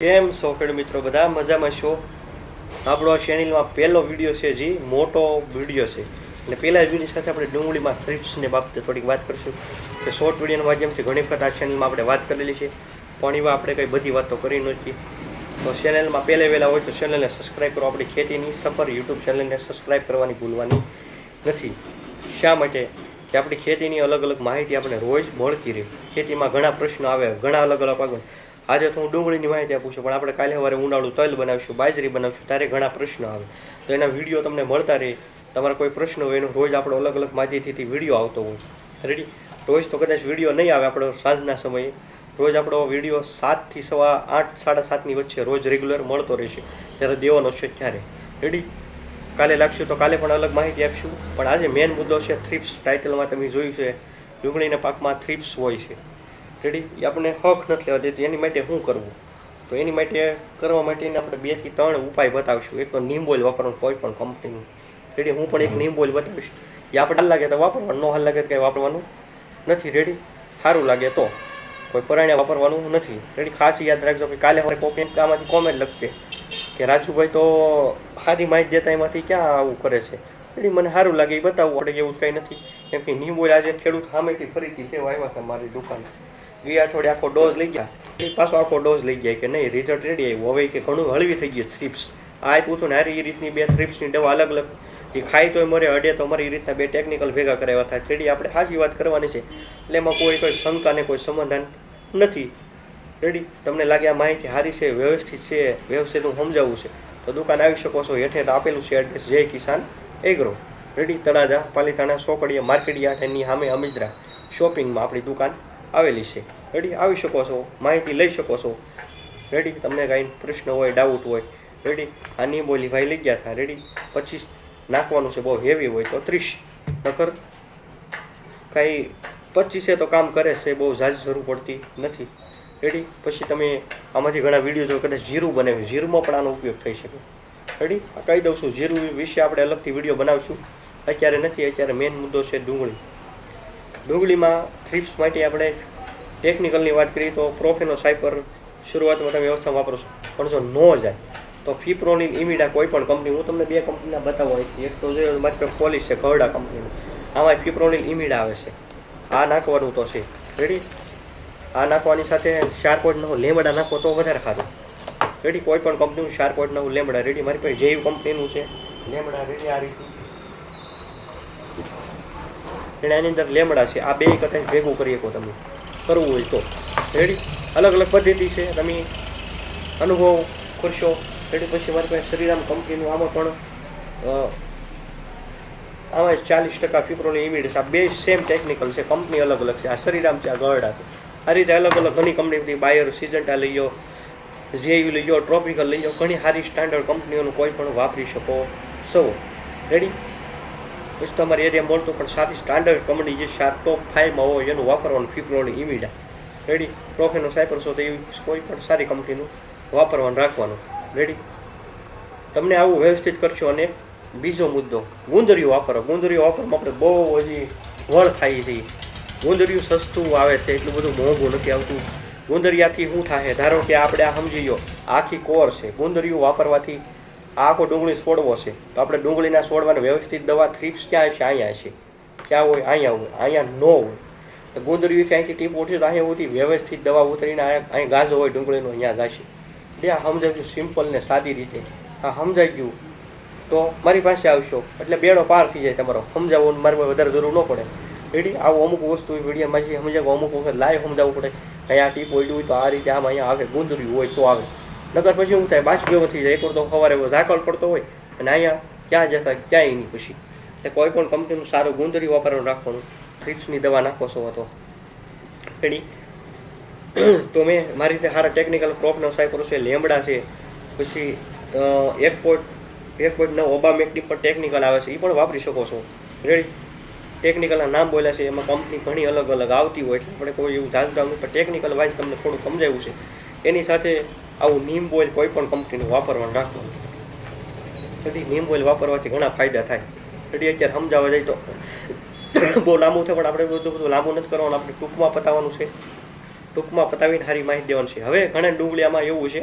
કેમ છો ખેડૂત મિત્રો? બધા મજામાં છો? આપણો આ ચેનલમાં પહેલો વીડિયો છે જે, મોટો વીડિયો છે. અને પહેલા વીડિયો સાથે આપણે ડુંગળીમાં થ્રિપ્સને બાબતે થોડીક વાત કરીશું. કે શોર્ટ વિડીયોના માધ્યમથી ઘણી વખત આ ચેનલમાં આપણે વાત કરેલી છે. પણ એવા આપણે કંઈ બધી વાતો કરી નથી. તો ચેનલમાં પહેલે વહેલા હોય તો ચેનલને સબસ્ક્રાઈબ કરો. આપણી ખેતીની સફર યુટ્યુબ ચેનલને સબસ્ક્રાઈબ કરવાની ભૂલવાની નથી. શા માટે? કે આપણી ખેતીની અલગ અલગ માહિતી આપણે રોજ મળતી રહે. ખેતીમાં ઘણા પ્રશ્નો આવે, ઘણા અલગ અલગ આગળ આજે તો હું ડુંગળીની માહિતી આપું છું, પણ આપણે કાલે સવારે ઉનાળું તલ બનાવશું, બાજરી બનાવશું, ત્યારે ઘણા પ્રશ્નો આવે. તો એના વીડિયો તમને મળતા રહે. તમારા કોઈ પ્રશ્ન હોય એનો રોજ આપણો અલગ અલગ માહિતીથી વીડિયો આવતો હોય. રેડી રોજ તો કદાચ વીડિયો નહીં આવે આપણો સાંજના સમયે. રોજ આપણો વીડિયો સાતથી સવા આઠ, સાડા સાતની વચ્ચે રોજ રેગ્યુલર મળતો રહેશે. જ્યારે દેવાનો છે ત્યારે. રેડી કાલે લાગશું તો કાલે પણ અલગ માહિતી આપશું. પણ આજે મેઇન મુદ્દો છે થ્રિપ્સ ટાઇટલમાં તમે જોયું છે. ડુંગળીના પાકમાં થ્રિપ્સ હોય છે. રેડી એ આપણને હક નથી લેવા દેતી. એની માટે શું કરવું? તો એની માટે કરવા માટેને આપણે બેથી ત્રણ ઉપાય બતાવશું. એક તો નિમ્બોઇલ વાપરવાનું કોઈ પણ કંપનીનું રેડી હું પણ એક નિમ્બોઇલ બતાવીશ. એ આપણે હાલ લાગે તો વાપરવાનું. ન હાલ લાગે તો કંઈ વાપરવાનું નથી. રેડી સારું લાગે તો. કોઈ પરાણે વાપરવાનું નથી. રેડી ખાસ યાદ રાખજો કે કાલે મારે કોપી આમાંથી કોમેન્ટ લખશે કે રાજુભાઈ તો સારી માહિતી દેતા એમાંથી ક્યાં આવું કરે છે? રેડી મને સારું લાગે. એ બતાવવું આપણે એવું કંઈ નથી. કેમ કે નિમ્બોઇલ આજે ખેડૂત સામેથી ફરીથી લેવા આવ્યા હતા મારી દુકાન. ગયા અઠવાડિયે આખો ડોઝ લઈ ગયા. એ પાછો આખો ડોઝ લઈ ગયા કે નહીં રિઝલ્ટ રેડી આવ્યું હવે કે ઘણું હળવી થઈ ગયું થ્રિપ્સ આ પૂછું ને, હારી એ રીતની બે થ્રિપ્સની દવા અલગ અલગ? એ ખાય તોય મરે, અડે તો મરે એ રીતના બે ટેકનિકલ ભેગા કરાવ્યા હતા. રેડી આપણે સાચી વાત કરવાની છે. એટલે એમાં કોઈ કોઈ શંકા ને કોઈ સમાધાન નથી. રેડી? તમને લાગે આ માહિતી સારી છે, વ્યવસ્થિત છે, વ્યવસ્થિત હું સમજાવવું છે. તો દુકાન આવી શકો છો. હેઠે આપેલું છે address Jai Kisan agro. Ready? Talaja, Palitana, સોકડીયા માર્કેટિયા એની સામે અમિજરા. શોપિંગમાં આપણી દુકાન. આવેલી છે. રેડી આવી શકો છો. માહિતી લઈ શકો છો. રેડી તમને કાંઈ પ્રશ્ન હોય ડાઉટ હોય રેડી આની બોલી ભાઈ લઈ ગયા હતા રેડી પચીસ નાખવાનું છે, બહુ હેવી હોય તો ત્રીસ. નકર કાંઈ પચીસે તો કામ કરે છે, બહુ ઝાઝી જરૂર પડતી નથી. રેડી પછી તમે આમાંથી ઘણા વીડિયો જો કદાચ જીરું બનાવ્યું જીરુંમાં પણ આનો ઉપયોગ થઈ શકે. રેડી કહી દઉં છું, જીરું વિશે આપણે અલગથી વીડિયો બનાવશું. અત્યારે નથી, અત્યારે મેઇન મુદ્દો છે ડુંગળી. ડુંગળીમાં થ્રિપ્સ માટે આપણે ટેકનિકલની વાત કરીએ તો પ્રોફેનો સાયપર શરૂઆતમાં તમે વ્યવસ્થા વાપરો છો. પણ જો ન જાય, તો ફિપ્રોનિલ ઇમિડા કોઈ પણ કંપની હું તમને બે કંપનીના બતાવવા એક તો જે માત્ર પાસે છે, ઘરડા કંપનીનું આમાં ફિપ્રોનિલ ઇમિડા આવે છે. આ નાખવાનું તો છે. રેડી આ નાખવાની સાથે ચાર નવું લેમડા નાખો તો વધારે સારું. રેડી કોઈ પણ કંપનીનું ચાર નવું લેમડા. રેડી મારી પાસે જેવી કંપનીનું છે. લેમડા રેડી આ રીતનું અને આની અંદર લેમડા છે. આ બે કથા ભેગું કરી શકો તમે. કરવું હોય તો. રેડી અલગ અલગ પદ્ધતિ છે. તમે અનુભવ કરશો. રેડી પછી મારી પાસે શ્રીરામ કંપનીનું આમાં પણ આમાં ચાલીસ ટકા ફિપ્રોની ઇમિડ છે. આ બે સેમ ટેકનિકલ છે. કંપની અલગ અલગ છે. આ શ્રીરામ છે, આ ગરડા છે. આ રીતે અલગ અલગ ઘણી કંપની બાયર સિજન્ટા લઈ લો જેયુ લઈ લો ટ્રોપિકલ લઈ લો ઘણી સારી સ્ટાન્ડર્ડ કંપનીઓનું કોઈ પણ વાપરી શકો. છો રેડી પછી તમારી એરિયા મળતું, પણ સારી સ્ટાન્ડર્ડ કંપની જે સાત ટોપ ફાઈવમાં હોય એનું વાપરવાનું ફિપ્રોની ઇમિડા રેડી પ્રોફેનો સાયપર છો, તો એવી કોઈ પણ સારી કંપનીનું વાપરવાનું, રાખવાનું. રેડી તમને આવું વ્યવસ્થિત કરશો અને બીજો મુદ્દો, ગુંદરીઓ વાપરો. ગુંદરીઓ વાપરમાં આપણે બહુ હજી વળ થાય છે. ગુંદરિયું સસ્તું આવે છે, એટલું બધું મોંઘું નથી આવતું. ગુંદરિયાથી શું થાય? ધારો કે આપણે આ સમજી લો આખી કોર છે. ગુંદરિયું વાપરવાથી આ આખો ડુંગળી છોડવો છે. તો આપણે ડુંગળીના છોડવાને વ્યવસ્થિત દવા થ્રીપ્સ ક્યાં છે? અહીંયા છે. ક્યાં હોય? અહીંયા હોય. અહીંયા ન હોય. તો ગુંદરી ક્યાંયથી ટીપ ઉઠશે તો અહીંયા ઉઠી વ્યવસ્થિત દવા ઉતરીને અહીંયા અહીં ગાજો હોય ડુંગળીનો અહીંયા જશે. એટલે આ સમજાવ્યું સિમ્પલ ને સાદી રીતે. આ સમજાઈ ગયું તો મારી પાસે આવશો. એટલે બેડો પાર થઈ જાય તમારો. સમજાવવાનું મારે વધારે જરૂર ન પડે. રેડી આવું અમુક વસ્તુ વિડીયોમાં જે સમજાવવું અમુક વખત લાઈવ સમજાવવું પડે. અહીંયા ટીપ હોય તો આ રીતે આમ અહીંયા આવે. ગુંદરી હોય તો આવે. નકર પછી શું થાય બાષ્પીભવન થઈ જાય એક વાર સવારે ઝાકળ પડતો હોય અને અહીંયા ક્યાં જતા, ક્યાંય નહીં પછી. એટલે કોઈ પણ કંપનીનું સારું ગુંદરી વાપરવાનું રાખવાનું થ્રીપ્સની દવા નાખો છો હતો એની તો મેં મારી રીતે સારા ટેકનિકલ ક્રોપનો સાયપરો છે, લેમડા છે, પછી એક પોઈન્ટ એક પોઈન્ટ નવ ઓબામેકની પણ ટેકનિકલ આવે છે એ પણ વાપરી શકો છો. રેડી ટેકનિકલના નામ બોલ્યા છે, એમાં કંપની ઘણી અલગ અલગ આવતી હોય એટલે આપણે કોઈ એવું જાણતા હોય પણ ટેકનિકલ વાઇઝ તમને થોડું સમજાવ્યું છે. એની સાથે આવું નીમ ઓઇલ કોઈ પણ કંપનીનું વાપરવાનું રાખવાનું. તેથી નીમ ઓઇલ વાપરવાથી ઘણા ફાયદા થાય. એટલે અત્યારે સમજાવવા જાય તો બહુ લાંબુ થાય પણ આપણે બધું બધું લાંબુ નથી કરવાનું. આપણે ટૂંકમાં પતાવવાનું છે. ટૂંકમાં પતાવીને સારી માહિતી દેવાની છે. હવે ઘણા ડુંગળીમાં એવું છે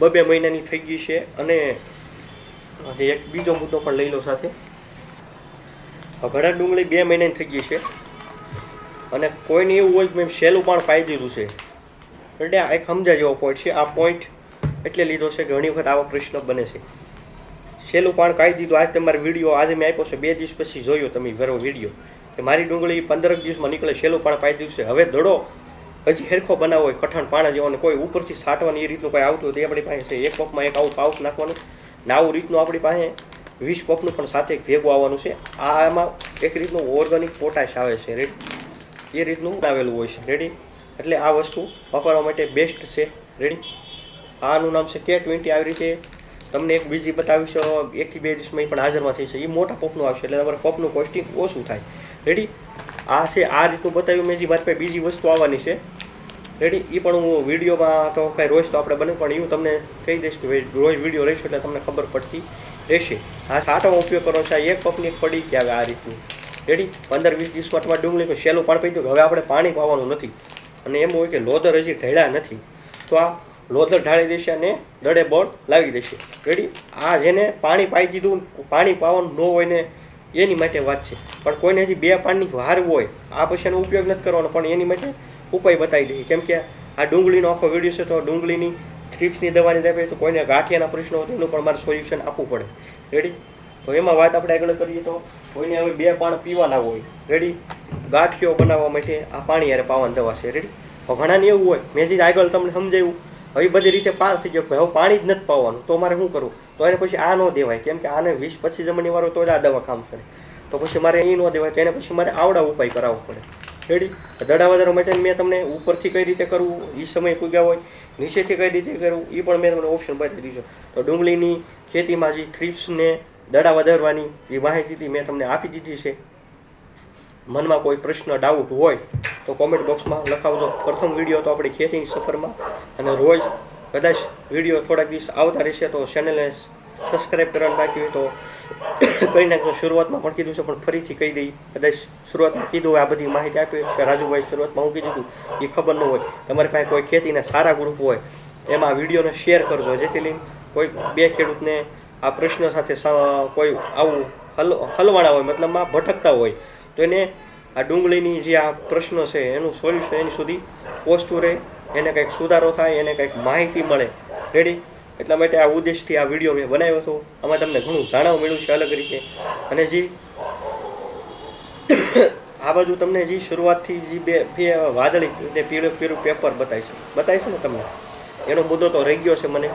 બબે મહિનાની થઈ ગઈ છે અને એક બીજો મુદ્દો પણ લઈ લો સાથે. ઘણા ડુંગળી બે મહિનાની થઈ ગઈ છે. અને કોઈને એવું હોય મેં સહેલું પણ પાઈ દીધું છે. એટલે આ એક સમજા જેવો પોઈન્ટ છે. આ પોઈન્ટ એટલે લીધો છે ઘણી વખત આવો પ્રશ્ન બને છે. છેલ્લું પાણ કાઢી દીધું. આજ તમારે વીડિયો આજે મેં આપ્યો છે. બે દિવસ પછી જોયો તમે ભરો વીડિયો કે મારી ડુંગળી પંદરક દિવસમાં નીકળે, છેલ્લું પાણ પાઈ દિવસે હવે દડો હજી હેરખો બનાવો હોય, કઠણ પાણા જેવો અને કોઈ ઉપરથી છાંટવાની એ રીતનું કોઈ આવતું હોય તો આપણી પાસે છે. એક પગમાં એક આવું પાઉચ નાખવાનું ને આવું રીતનું આપણી પાસે વીસ પપનું પણ સાથે ભેગું આવવાનું છે. આમાં એક રીતનું ઓર્ગેનિક પોટાશ આવે છે. રેડી એ રીતનું આવેલું હોય છે. રેડી એટલે આ વસ્તુ વાપરવા માટે બેસ્ટ છે. રેડી આનું નામ છે કે ટ્વેન્ટી આવી રીતે તમને એક બીજી બતાવીશ એકથી બે દિવસમાં એ પણ હાજરમાં થઈ છે એ મોટા પપનું આવશે, એટલે તમારે પપનું કોસ્ટિંગ ઓછું થાય. રેડી આ છે, આ રીતનું બતાવ્યું મેં, જે મારી પાસે બીજી વસ્તુ આવવાની છે. રેડી એ પણ હું વિડીયોમાં તો કાંઈ રોજ તો આપણે બને, પણ હું તમને કહી દઈશ કે રોજ વીડિયો રહીશું એટલે તમને ખબર પડતી રહેશે. આ સાટાનો ઉપયોગ કરો છે એક પપની એક પડી કે આવે આ રીતની. રેડી પંદર વીસ દિવસમાં તમારે ડુંગળી કોઈ સહેલું પાણી પી દો હવે આપણે પાણી પાવાનું નથી. અને એમ હોય કે લોધર હજી ઢળ્યા નથી, તો આ લોધર ઢાળી દેશે અને દડે બોલ લાવી દેશે. રેડી આ જેને પાણી પાઈ દીધું, પાણી પાવાનું ન હોય ને એની માટે વાત છે. પણ કોઈને હજી બે પાણીની વાર હોય, આ પછી એનો ઉપયોગ નથી કરવાનો, પણ એની માટે ઉપાય બતાવી દઈએ. કેમ કે આ ડુંગળીનો આખો વીડિયો છે, તો ડુંગળીની થ્રીપ્સની દવાની દે તો કોઈને ગાંઠિયાના પ્રશ્નો હોય એનું પણ મારે સોલ્યુશન આપવું પડે. રેડી તો એમાં વાત આપણે આગળ કરીએ તો કોઈને હવે બે પાણ પીવાના હોય. રેડી ગાંઠિયો બનાવવા માટે આ પાણી યારે પાવન દવા છે. રેડી તો ઘણાને એવું હોય, મેં જે આગળ તમને સમજાવ્યું, હવે બધી રીતે પાર થઈ ગયો હવે પાણી જ નથી પાવાનું. તો મારે શું કરવું? તો એને પછી આ ન દેવાય, કેમ કે આને વીસ પચીસ જમણી વાળો તો જ આ દવા કામ કરે. તો પછી મારે એ ન દેવાય, તો એને પછી મારે આવડા ઉપાય કરાવવો પડે. રેડી દડા વધારવા માટે મેં તમને ઉપરથી કઈ રીતે કરવું એ સમય પૂગ્યા હોય, નીચેથી કઈ રીતે કરવું એ પણ મેં તમને ઓપ્શન બતાવી દીધો. તો ડુંગળીની ખેતીમાં જે થ્રીપ્સને દડા વધારવાની એ માહિતી મેં તમને આપી દીધી છે. મનમાં કોઈ પ્રશ્ન ડાઉટ હોય, તો કોમેન્ટ બોક્સમાં લખાવજો. પ્રથમ વીડિયો તો આપણી ખેતીની સફરમાં અને રોજ કદાચ વીડિયો થોડાક દિવસ આવતા રહેશે તો ચેનલને સબસ્ક્રાઈબ કરવાનું બાકી હોય તો કરી નાખજો. શરૂઆતમાં પણ કીધું છે, પણ ફરીથી કહી દઈ. કદાચ શરૂઆતમાં કીધું હોય, આ બધી માહિતી આપી કે રાજુભાઈ શરૂઆતમાં હું કીધું હતું એ ખબર ન હોય. તમારી પાસે કોઈ ખેતીના સારા ગ્રુપ હોય, એમાં વિડીયોને શેર કરજો. જેથી લઈને કોઈ બે ખેડૂતને આ પ્રશ્ન સાથે કોઈ આવું હલ હલવાણા હોય મતલબમાં ભટકતા હોય. તો એને આ ડુંગળીની જે આ પ્રશ્ન છે, એનું સોલ્યુશન એની સુધી પહોંચતું રહે, એને કંઈક સુધારો થાય, એને કંઈક માહિતી મળે. રેડી એટલા માટે આ ઉદ્દેશથી આ વીડિયો મેં બનાવ્યો હતો. આમાં તમને ઘણું જાણવા મળ્યું છે અલગ રીતે. અને જે, આ બાજુ તમને જે શરૂઆતથી જે બે બે વાદળી ને પીળું પીળું પેપર બતાવીશ. બતાવીશ ને તમને? એનો મુદ્દો તો રહી ગયો છે મને.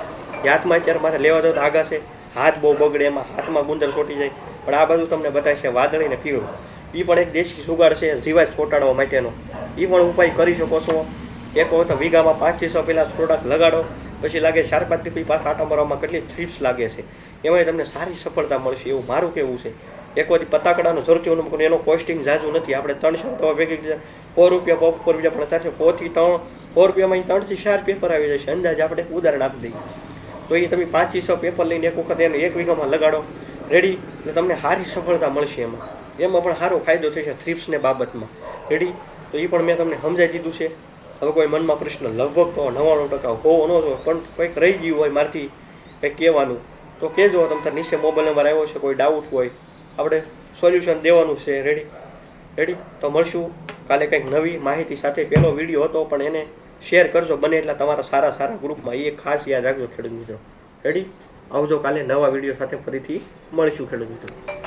હાથમાં અત્યારે મારે લેવા જાવ તો આગા છે. હાથ બહુ બગડે, એમાં હાથમાં ગુંદર ચોટી જાય. પણ આ બાજુ તમને બતાવશે વાદળી ને પીળું. એ પણ એક દેશી સુગાર છે, જીવાત છોટાડવા માટેનો. એ પણ ઉપાય કરી શકો છો. એક વખત વીઘામાં પાંચથી સો પહેલાં પ્રોડક્ટ લગાડો, પછી લાગે ચાર પાંચથી પાસ આટા મારવામાં કેટલી થ્રીપ્સ લાગે છે. એમાં તમને સારી સફળતા મળશે એવું મારું કેવું છે. એક વખત પતાકડાનો અનુભવ એનો કોસ્ટિંગ ઝાઝું નથી. આપણે ત્રણસો દવા ભેગી સો રૂપિયા પપ પર બીજા પણ અત્યારે ફોરથી ત્રણ, સો રૂપિયામાં ત્રણથી ચાર પેપર આવી જશે. અંદાજ આપણે ઉદાહરણ આપી દઈએ. તો એ તમે પાંચથી સો પેપર લઈને એક વખત એને એક વીઘામાં લગાડો. રેડી એટલે તમને સારી સફળતા મળશે એમાં. એમાં પણ સારો ફાયદો થશે થ્રીપ્સને બાબતમાં. રેડી તો એ પણ મેં તમને સમજાવી દીધું છે. હવે કોઈ મનમાં પ્રશ્ન, લગભગ તો નવ્વાણું ટકા હોવો ન જો પણ કંઈક રહી ગયું હોય મારથી કંઈક કહેવાનું. તો કહેજો તમે તાર નીચે મોબાઈલ નંબર આવ્યો છે, કોઈ ડાઉટ હોય, આપણે સોલ્યુશન દેવાનું છે. રેડી રેડી તો મળશું. કાલે કંઈક નવી માહિતી સાથે. પહેલો વીડિયો હતો, પણ એને શેર કરજો બને એટલા તમારા સારા સારા ગ્રુપમાં. એ ખાસ યાદ રાખજો ખેડૂત મિત્રો. રેડી આવજો કાલે નવા વીડિયો સાથે ફરીથી મળીશું ખેડૂત મિત્રો.